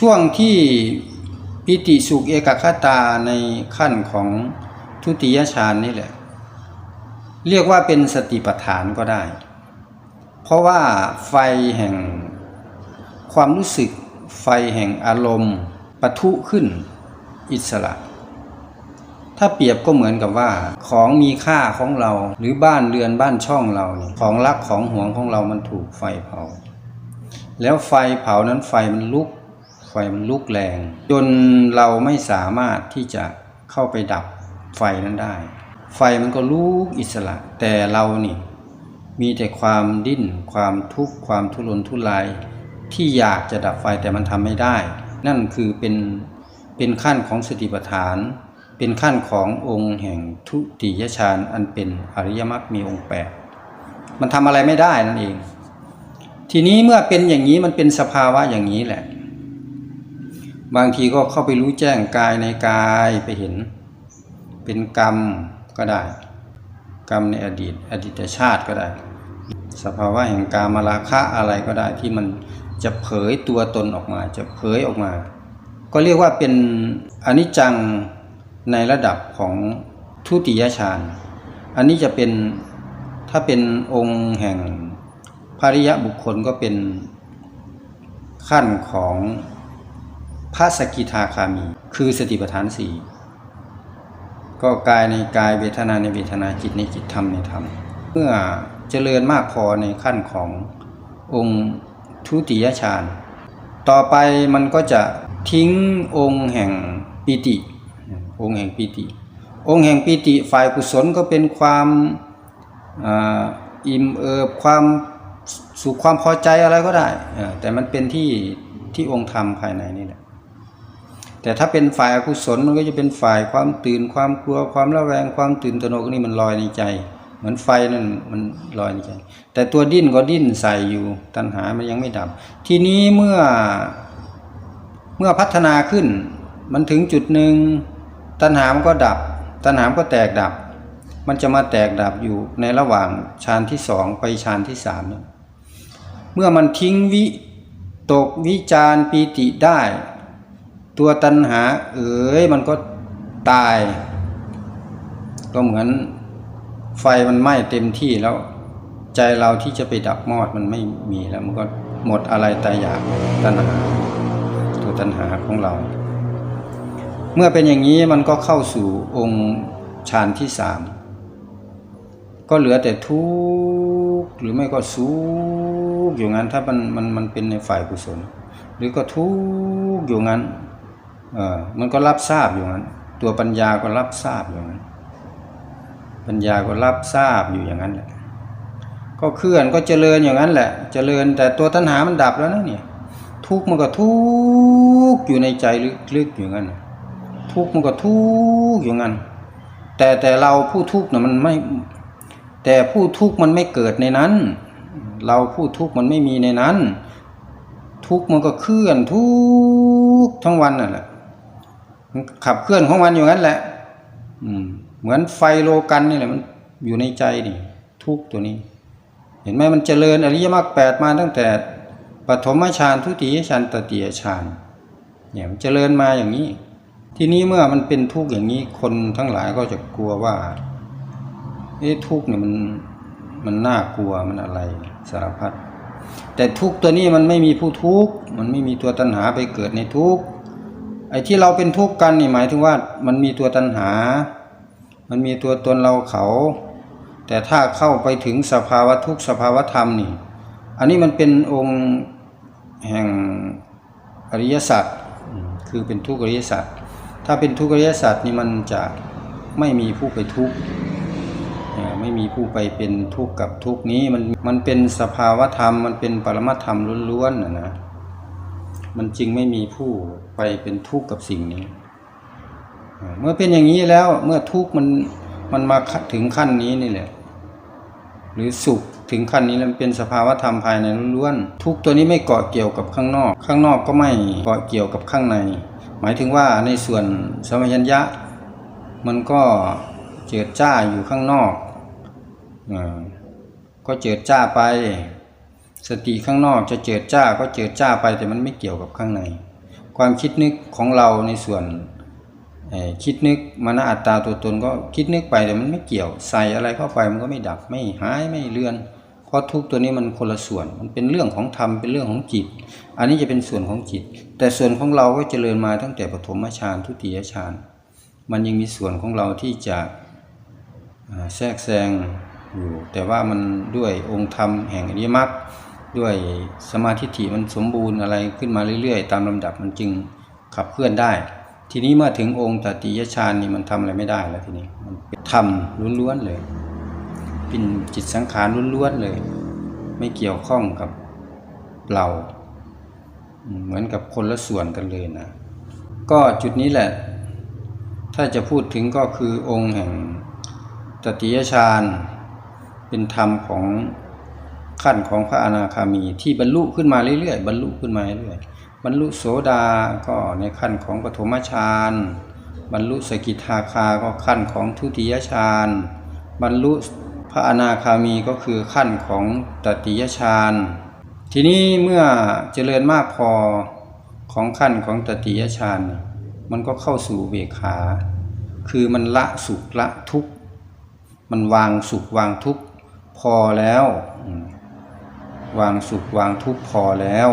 ช่วงที่ปิติสุขเอกคตาในขั้นของทุติยฌานนี่แหละ เรียกว่าเป็นสติปัฏฐานก็ได้ เพราะว่าไฟแห่งความรู้สึกไฟแห่งอารมณ์ปะทุขึ้นอิสระ ถ้าเปรียบก็เหมือนกับว่า ของมีค่าของเราหรือบ้านเรือนบ้านช่องเราเนี่ยของรักของห่วงของเรามันถูกไฟเผา แล้วไฟเผานั้นไฟมันลุก ฟมันลุกแรง จนเราไม่สามารถที่จะเข้าไปดับไฟนั้นได้ ไฟมันก็ลุกอิสระ แต่เรานี่มีแต่ความดิ้น ความทุกข์ความทุรนทุรายที่อยากจะดับไฟแต่มันทำไม่ได้ นั่นคือเป็นเป็นขั้นของสติปัฏฐาน เป็นขั้นขององค์แห่งทุติยฌานอันเป็นอริยมรรคมีองค์แปดมันทำอะไรไม่ได้นั่นเอง ทีนี้เมื่อเป็นอย่างนี้มันเป็นสภาวะอย่างนี้แหละ บางทีก็เข้าไปรู้แจ้งกายในกายไปเห็น เป็นกรรมก็ได้ กรรมในอดีต อดีตชาติก็ได้ สภาวะแห่งกามราคะอะไรก็ได้ที่มันจะเผยตัวตนออกมา จะเผยออกมา ก็เรียกว่าเป็นอนิจจังในระดับของทุติยฌานอันนี้จะเป็นถ้าเป็นองค์แห่งภริยะบุคคลก็เป็นขั้นของ พระสกิทาคามี คือสติปัฏฐานสี่ก็กายในกายเวทนาในเวทนาจิตในจิตธรรมในธรรม เมื่อเจริญมากพอในขั้นขององค์ทุติยฌานต่อไปมันก็จะทิ้งองค์แห่งปิติ องค์แห่งปิติ องค์แห่งปิติฝ่ายกุศลก็เป็นความอาอิ่มเอิบความสุขความพอใจอะไรก็ได้ แต่มันเป็นที่ที่องค์ธรรมภายในนี่แหละ แต่ถ้าเป็นฝ่ายอกุศลมันก็จะเป็นฝ่ายความตื่นความกลัวความระแวงความตื่นตระหนกนี่มันลอยในใจ เหมือนไฟนั่นมันลอยในใจ แต่ตัวดิ้นก็ดิ้นใส่อยู่ตัณหามันยังไม่ดับ ทีนี้เมื่อเมื่อพัฒนาขึ้น มันถึงจุดหนึ่งตัณหามันก็ดับ ตัณหามันก็แตกดับ มันจะมาแตกดับอยู่ในระหว่างฌานที่สองไปฌานที่สามเนี่ยเมื่อมันทิ้งวิตกวิจารปีติได้ ตัวตัณหา เอ๋ยมันก็ตาย ก็เหมือนไฟมันไหม้เต็มที่แล้ว ใจเราที่จะไปดับมอดมันไม่มีแล้ว มันก็หมดอะไรตายอยากตัณหา ตัวตัณหาของเรา เมื่อเป็นอย่างนี้มันก็เข้าสู่องค์ฌานที่สามก็เหลือแต่ทุกข์หรือไม่ก็สุขอยู่งั้นถ้ามันมันมันเป็นในฝ่ายกุศล หรือก็ทุกข์อยู่งั้น เออมันก็รับทราบอยู่งั้น ตัวปัญญาก็รับทราบอยู่งั้น ปัญญาก็รับทราบอยู่อย่างนั้นแหละก็เคลื่อนก็เจริญอย่างนั้นแหละ เจริญแต่ตัวตัณหามันดับแล้วนะเนี่ย ทุกข์มันก็ทุกข์อยู่ในใจลึกๆอยู่งั้นทุกข์มันก็ทุกข์อยู่งั้น แต่แต่เราผู้ทุกข์น่ะมันไม่ แต่ผู้ทุกข์มันไม่เกิดในนั้น เราผู้ทุกข์มันไม่มีในนั้น ทุกข์มันก็เคลื่อนทุกข์ทั้งวันนั่นแหละ ขับเคลื่อนของมันอยู่งั้นแหละ อืม เหมือนไฟโลกันนี่แหละมันอยู่ในใจนี่ทุกตัวนี้ เห็นไหมมันเจริญอริยมรรคแปดมาตั้งแต่ปฐมฌานทุติยฌานตติยฌานเนี่ยมันเจริญมาอย่างนี้ ทีนี้เมื่อมันเป็นทุกข์อย่างนี้คนทั้งหลายก็จะกลัวว่าเอ๊ะทุกข์เนี่ยมันมันน่ากลัวมันอะไรสารพัดแต่ทุกตัวนี้มันไม่มีผู้ทุกข์มันไม่มีตัวตัณหาไปเกิดในทุกข์ ไอ้ที่เราเป็นทุกข์กันนี่หมายถึงว่ามันมีตัวตัณหา มันมีตัวตนเราเขา แต่ถ้าเข้าไปถึงสภาวะทุกข์สภาวะธรรมนี่ อันนี้มันเป็นองค์แห่งอริยสัจคือเป็นทุกขอริยสัจถ้าเป็นทุกขอริยสัจนี่มันจะไม่มีผู้ไปทุกข์ไม่มีผู้ไปเป็นทุกข์กับทุกข์นี้มันมันเป็นสภาวะธรรมมันเป็นปรมัตธรรมล้วนๆนะนะ มันจึงไม่มีผู้ไปเป็นทุกข์กับสิ่งนี้ เมื่อเป็นอย่างนี้แล้วเมื่อทุกข์มันมันมาถึงขั้นนี้นี่แหละ หรือสุขถึงขั้นนี้แล้วมันเป็นสภาวะธรรมภายในล้วนๆทุกตัวนี้ไม่เกาะเกี่ยวกับข้างนอก ข้างนอกก็ไม่เกาะเกี่ยวกับข้างใน หมายถึงว่าในส่วนสมัญญะ มันก็เจิดจ้าอยู่ข้างนอกอก็เจิดจ้าไป สติข้างนอกจะเจิดจ้าก็เจิดจ้าไปแต่มันไม่เกี่ยวกับข้างใน ความคิดนึกของเราในส่วนคิดนึกมานะอัตตาตัวตนก็คิดนึกไปแต่มันไม่เกี่ยวใส่อะไรเข้าไปมันก็ไม่ดับไม่หายไม่เลือน เพราะทุกตัวนี้มันคนละส่วนมันเป็นเรื่องของธรรมเป็นเรื่องของจิต อันนี้จะเป็นส่วนของจิต แต่ส่วนของเราก็เจริญมาตั้งแต่ปฐมฌานทุติยฌานมันยังมีส่วนของเราที่จะแทรกแซงอยู่แต่ว่ามันด้วยองค์ธรรมแห่งอริยมรรค ด้วยสมาธิฐิมันสมบูรณ์อะไรขึ้นมาเรื่อยๆ ตามลำดับมันจึงขับเคลื่อนได้ ทีนี้เมื่อถึงองค์ตติยฌานนี่มันทำอะไรไม่ได้แล้วทีนี้มันเป็นธรรมล้วนๆเลยเป็นจิตสังขารล้วนๆเลย ไม่เกี่ยวข้องกับเรา เหมือนกับคนละส่วนกันเลยนะ ก็จุดนี้แหละ ถ้าจะพูดถึงก็คือองค์แห่งตติยฌานเป็นธรรมของ ขั้นของพระอนาคามีที่บรรลุขึ้นมาเรื่อยๆบรรลุขึ้นมาเรื่อยๆบรรลุโสดาก็ในขั้นของปฐมฌานบรรลุสกิทาคาก็ขั้นของทุติยฌานบรรลุพระอนาคามีก็คือขั้นของตติยฌานทีนี้เมื่อเจริญมากพอของขั้นของตติยฌานมันก็เข้าสู่เบขา คือมันละสุขละทุกข์มันวางสุขวางทุกข์พอแล้ว วางสุขวางทุกข์พอแล้ว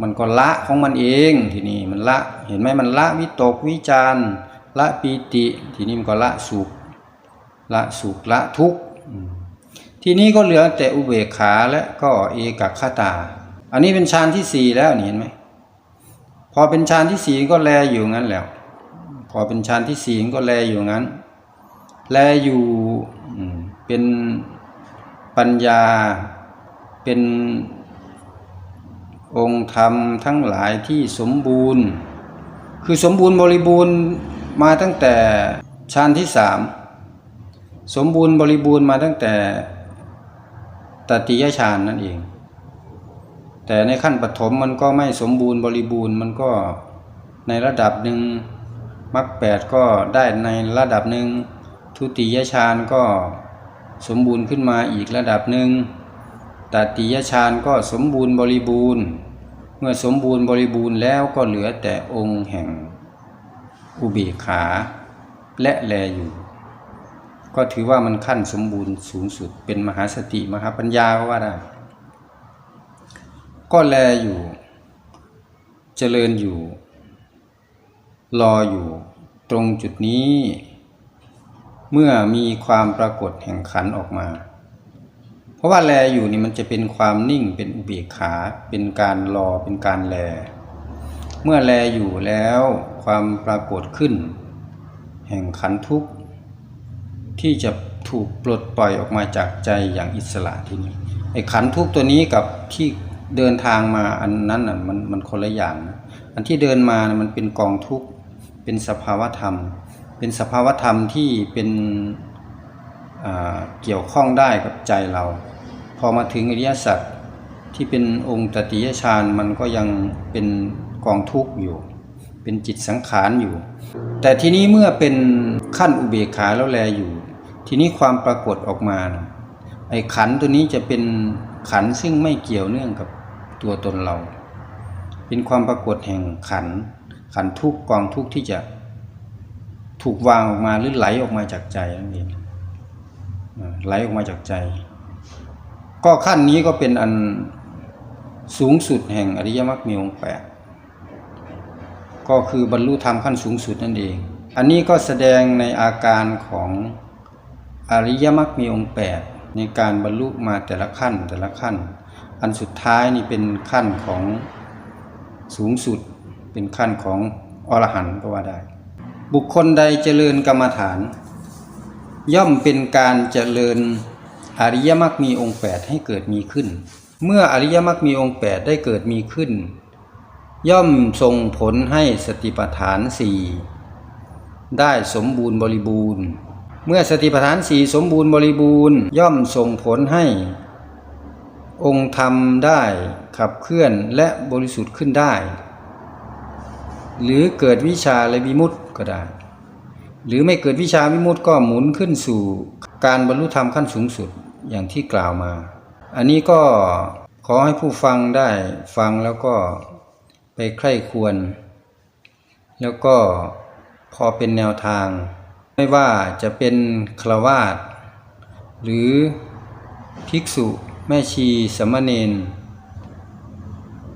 มันก็ละของมันเองทีนี้มันละเห็นไหมมันละวิตกวิจารละปีติ ทีนี้มันก็ละสุขละสุขละทุกข์ทีนี้ก็เหลือแต่อุเบกขาและก็เอกคตา อันนี้เป็นฌานที่สี่แล้วเห็นไหมพอเป็นฌานที่สี่ก็แลอยู่งั้นแล้ว พอเป็นฌานที่สี่ก็แลอยู่งั้น แลอยู่เป็นปัญญา เป็นองค์ธรรมทั้งหลายที่สมบูรณ์ คือสมบูรณ์บริบูรณ์มาตั้งแต่ฌานที่สามสมบูรณ์บริบูรณ์มาตั้งแต่ตติยฌานนั่นเอง แต่ในขั้นปฐมมันก็ไม่สมบูรณ์บริบูรณ์มันก็ในระดับหนึ่งมรรคแปดก็ได้ในระดับหนึ่งทุติยฌานก็สมบูรณ์ขึ้นมาอีกระดับหนึ่ง ตติยฌานก็สมบูรณ์บริบูรณ์ เมื่อสมบูรณ์บริบูรณ์แล้วก็เหลือแต่องค์แห่ง อุเบกขาและแลอยู่ ก็ถือว่ามันขั้นสมบูรณ์สูงสุดเป็นมหาสติมหาปัญญาก็ว่าได้ก็แลอยู่เจริญอยู่ รออยู่ตรงจุดนี้ เมื่อมีความปรากฏแห่งขันออกมา เพราะว่าแลอยู่นี่มันจะเป็นความนิ่งเป็นอุเบกขา เป็นการรอเป็นการแล เมื่อแลอยู่แล้วความปรากฏขึ้น แห่งขันทุกข์ที่จะถูกปลดปล่อยออกมาจากใจอย่างอิสระทีนี้ไอ้ขันทุกข์ตัวนี้กับที่เดินทางมาอันนั้นน่ะมันมันคนละอย่างนะอันที่เดินมานะมันเป็นกองทุกข์เป็นสภาวธรรม เป็นสภาวธรรมที่เป็น เกี่ยวข้องได้กับใจเรา พอมาถึงอริยสัจที่เป็นองค์ตติยฌานมันก็ยังเป็นกองทุกข์อยู่ เป็นจิตสังขารอยู่ แต่ทีนี้เมื่อเป็นขั้นอุเบกขาแล้วแลอยู่ ทีนี้ความปรากฏออกมาไอ้ขันตัวนี้จะเป็นขันซึ่งไม่เกี่ยวเนื่องกับตัวตนเรา เป็นความปรากฏแห่งขัน ขันทุกข์กองทุกข์ที่จะถูกวางออกมาหรือไหลออกมาจากใจนั่นเอง ไหลออกมาจากใจ ก็ขั้นนี้ก็เป็นอันสูงสุดแห่งอริยมรรคมีองค์แปดก็คือบรรลุธรรมขั้นสูงสุดนั่นเอง อันนี้ก็แสดงในอาการของอริยมรรคมีองค์แปดในการบรรลุมาแต่ละขั้นแต่ละขั้น อันสุดท้ายนี่เป็นขั้นของสูงสุด เป็นขั้นของอรหันต์ก็ว่าได้ บุคคลใดเจริญกรรมฐาน ย่อมเป็นการเจริญอริยมรรคมีองค์แปดให้เกิดมีขึ้น เมื่ออริยมรรคมีองค์แปดได้เกิดมีขึ้น ย่อมส่งผลให้สติปัฏฐานสี่ได้สมบูรณ์บริบูรณ์ เมื่อสติปัฏฐานสี่สมบูรณ์บริบูรณ์ ย่อมส่งผลให้ องค์ธรรมได้ขับเคลื่อนและบริสุทธิ์ขึ้นได้ หรือเกิดวิชาและวิมุตติก็ได้ หรือไม่เกิดวิชาวิมุตติก็หมุนขึ้นสู่การบรรลุธรรมขั้นสูงสุดอย่างที่กล่าวมา อันนี้ก็ขอให้ผู้ฟังได้ฟังแล้วก็ไปใคร่ควร แล้วก็พอเป็นแนวทาง ไม่ว่าจะเป็นครวาสหรือภิกษุแม่ชีสามเณร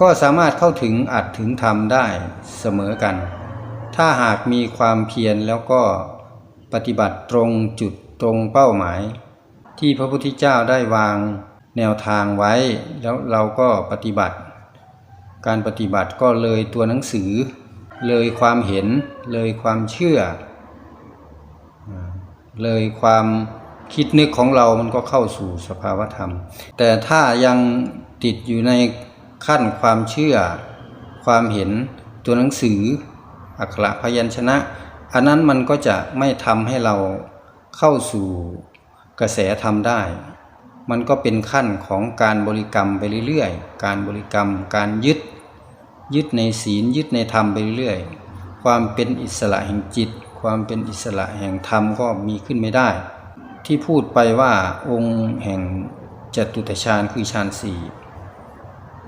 ก็สามารถเข้าถึงอัดถึงธรรมได้เสมอกัน ถ้าหากมีความเพียรแล้วก็ปฏิบัติตรงจุดตรงเป้าหมาย ที่พระพุทธเจ้าได้วางแนวทางไว้ แล้วเราก็ปฏิบัติ การปฏิบัติก็เลยตัวหนังสือ เลยความเห็น เลยความเชื่อ เลยความคิดนึกของเรามันก็เข้าสู่สภาวธรรม แต่ถ้ายังติดอยู่ในขั้นความเชื่อ ความเห็นตัวหนังสือ อักขระพยัญชนะ อันนั้นมันก็จะไม่ทำให้เราเข้าสู่กระแสธรรมได้ มันก็เป็นขั้นของการบริกรรมไปเรื่อยๆ การบริกรรม การยึด ยึดในศีลยึดในธรรมไปเรื่อยๆ ความเป็นอิสระแห่งจิต ความเป็นอิสระแห่งธรรมก็มีขึ้นไม่ได้ ที่พูดไปว่าองค์แห่งจตุตฌานคือฌานสี่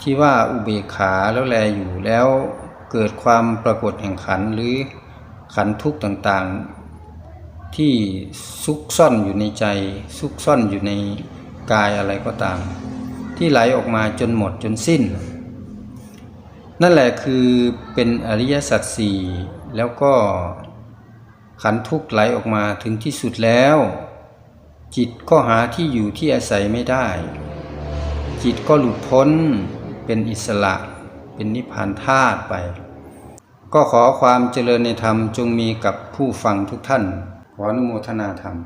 ที่ว่าอุเบกขาแล้วแลอยู่แล้ว เกิดความปรากฏแห่งขันหรือขันทุกข์ต่างๆ ที่ซุกซ่อนอยู่ในใจ ซุกซ่อนอยู่ในกายอะไรก็ตาม ที่ไหลออกมาจนหมดจนสิ้น นั่นแหละคือเป็นอริยสัจสี่แล้วก็ขันทุกข์ไหลออกมาถึงที่สุดแล้ว จิตก็หาที่อยู่ที่อาศัยไม่ได้ จิตก็หลุดพ้นเป็นอิสระเป็นนิพพานธาตุไป ก็ขอความเจริญในธรรมจงมีกับผู้ฟังทุกท่าน ขออนุโมทนาธรรม